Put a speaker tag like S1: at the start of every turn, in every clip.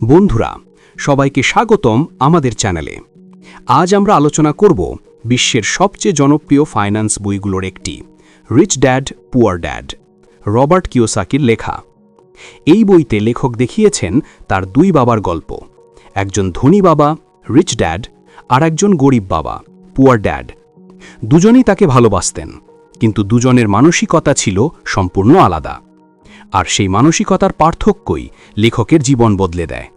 S1: বন্ধুরা, সবাইকে স্বাগতম আমাদের চ্যানেলে। আজ আমরা আলোচনা করব বিশ্বের সবচেয়ে জনপ্রিয় ফাইন্যান্স বইগুলোর একটি, rich dad, poor dad, Robert কিওসাকির লেখা। এই বইতে লেখক দেখিয়েছেন তার দুই বাবার গল্প, একজন ধনী বাবা, রিচ ড্যাড, আর একজন গরিব বাবা, পুয়ার ড্যাড। দুজনেই তাকে ভালোবাসতেন, কিন্তু দুজনের মানসিকতা ছিল সম্পূর্ণ আলাদা। আর সেই মানসিকতার পার্থক্যই লেখকের জীবন বদলে দেয়।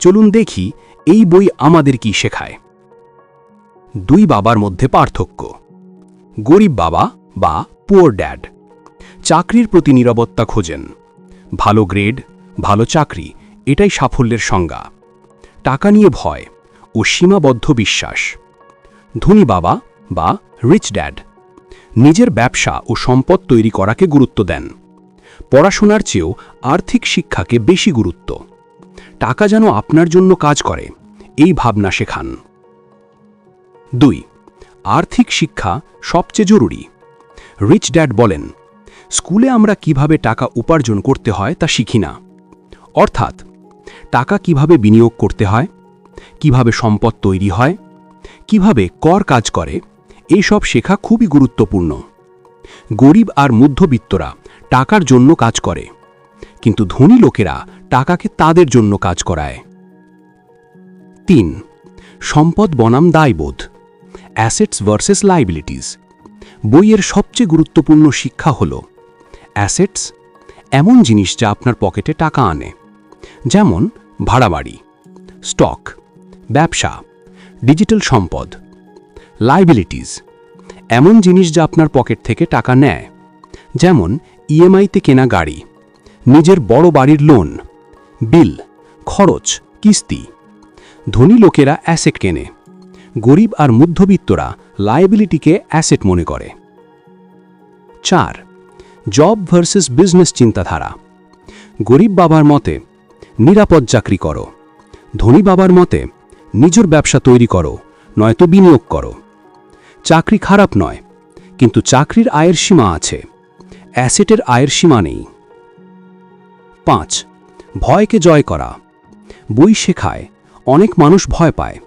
S1: চলুন দেখি এই বই আমাদের কি শেখায়। দুই বাবার মধ্যে পার্থক্য। গরিব বাবা বা পুয়ার ড্যাড চাকরির প্রতি নিরাপত্তা খোঁজেন। ভালো গ্রেড ভালো চাকরি, এটাই সাফল্যের সংজ্ঞা। টাকা নিয়ে ভয় ও সীমাবদ্ধ বিশ্বাস। ধনী বাবা বা রিচ ড্যাড নিজের ব্যবসা ও সম্পদ তৈরি করাকে গুরুত্ব দেন। পড়াশোনার চেয়েও আর্থিক শিক্ষাকে বেশি গুরুত্ব। টাকা যেন আপনার জন্য কাজ করে, এই ভাবনা শেখান। দুই, আর্থিক শিক্ষা সবচেয়ে জরুরি। রিচ ড্যাড বলেন, স্কুলে আমরা কীভাবে টাকা উপার্জন করতে হয় তা শিখি না। অর্থাৎ, টাকা কীভাবে বিনিয়োগ করতে হয়, কীভাবে সম্পদ তৈরি হয়, কীভাবে কর কাজ করে এইসব শেখা খুবই গুরুত্বপূর্ণ। গরিব আর মধ্যবিত্তরা টাকার জন্য কাজ করে। কিন্তু ধনী লোকেরা টাকাকে তাদের জন্য কাজ করায়। তিন, সম্পদ বনাম দায়বোধ অ্যাসেটস ভার্সেস লাইবিলিটিস বইয়ের সবচেয়ে গুরুত্বপূর্ণ শিক্ষা হল অ্যাসেটস এমন জিনিস যা আপনার পকেটে টাকা আনে, যেমন ভাড়া বাড়ি স্টক ব্যবসা ডিজিটাল সম্পদ লাইবিলিটিস এমন জিনিস যা আপনার পকেট থেকে টাকা নেয়, যেমন ইএমআইতে কেনা গাড়ি, নিজের বড় বাড়ির লোন বিল খরচ, কিস্তি। ধনী লোকেরা অ্যাসেট কেনে। গরিব আর মধ্যবিত্তরা লায়াবিলিটিকে অ্যাসেট মনে করে। চার জব ভার্সেস বিজনেস চিন্তাধারা। গরিব বাবার মতে, নিরাপদ চাকরি করো। ধনী বাবার মতে, নিজের ব্যবসা তৈরি করো, নয়তো বিনিয়োগ করো। চাকরি খারাপ নয়, কিন্তু চাকরির আয়ের সীমা আছে। অ্যাসেটের আয়ের সীমা নেই। পাঁচ, ভয়কে জয় করা। বই শেখায়, অনেক মানুষ ভয় পায়।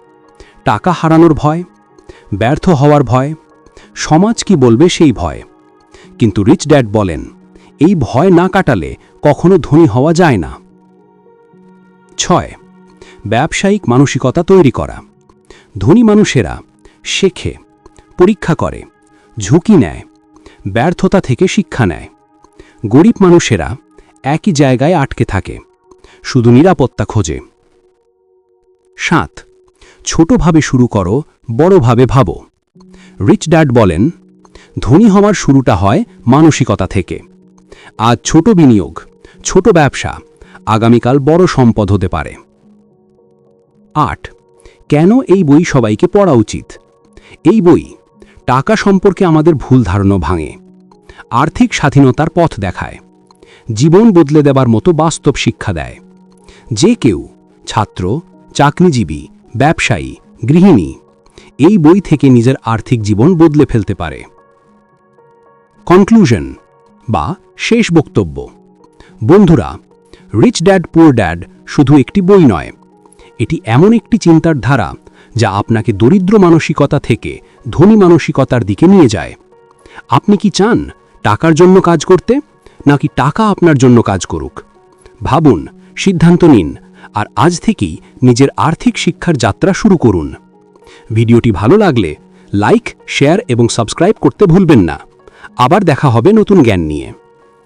S1: টাকা হারানোর ভয়, ব্যর্থ হওয়ার ভয়, সমাজ কি বলবে সেই ভয়। কিন্তু রিচ ড্যাড বলেন, এই ভয় না কাটালে কখনো ধনী হওয়া যায় না। ছয়, ব্যবসায়িক মানসিকতা তৈরি করা। ধনী মানুষেরা শেখে, পরীক্ষা করে, ঝুঁকি নেয় ব্যর্থতা থেকে শিক্ষা নেয়। গরিব মানুষেরা একই জায়গায় আটকে থাকে, শুধু নিরাপত্তা খোঁজে। সাত, ছোটভাবে শুরু করো, বড়ভাবে ভাবো। রিচ ড্যাড বলেন, ধনী হওয়ার শুরুটা হয় মানসিকতা থেকে। আজ ছোট বিনিয়োগ, ছোট ব্যবসা, আগামীকাল বড় সম্পদ হতে পারে। আট, কেন এই বই সবাইকে পড়া উচিত? এই বই টাকা সম্পর্কে আমাদের ভুল ধারণা ভাঙে। আর্থিক স্বাধীনতার পথ দেখায়। জীবন বদলে দেবার মতো বাস্তব শিক্ষা দেয়। যে কেউ ছাত্র, চাকরিজীবী, ব্যবসায়ী, গৃহিণী এই বই থেকে নিজের আর্থিক জীবন বদলে ফেলতে পারে। কনক্লুশন বা শেষ বক্তব্য। বন্ধুরা রিচ ড্যাড পুয়ার ড্যাড শুধু একটি বই নয়। এটি এমন একটি চিন্তার ধারা যা আপনাকে দরিদ্র মানসিকতা থেকে ধনী মানসিকতার দিকে নিয়ে যায়। আপনি কি চান টাকার জন্য কাজ করতে, নাকি টাকা আপনার জন্য কাজ করুক? ভাবুন, সিদ্ধান্ত নিন, আর আজ থেকেই নিজের আর্থিক শিক্ষার যাত্রা শুরু করুন। ভিডিওটি ভালো লাগলে লাইক, শেয়ার এবং সাবস্ক্রাইব করতে ভুলবেন না। আবার দেখা হবে নতুন জ্ঞান নিয়ে।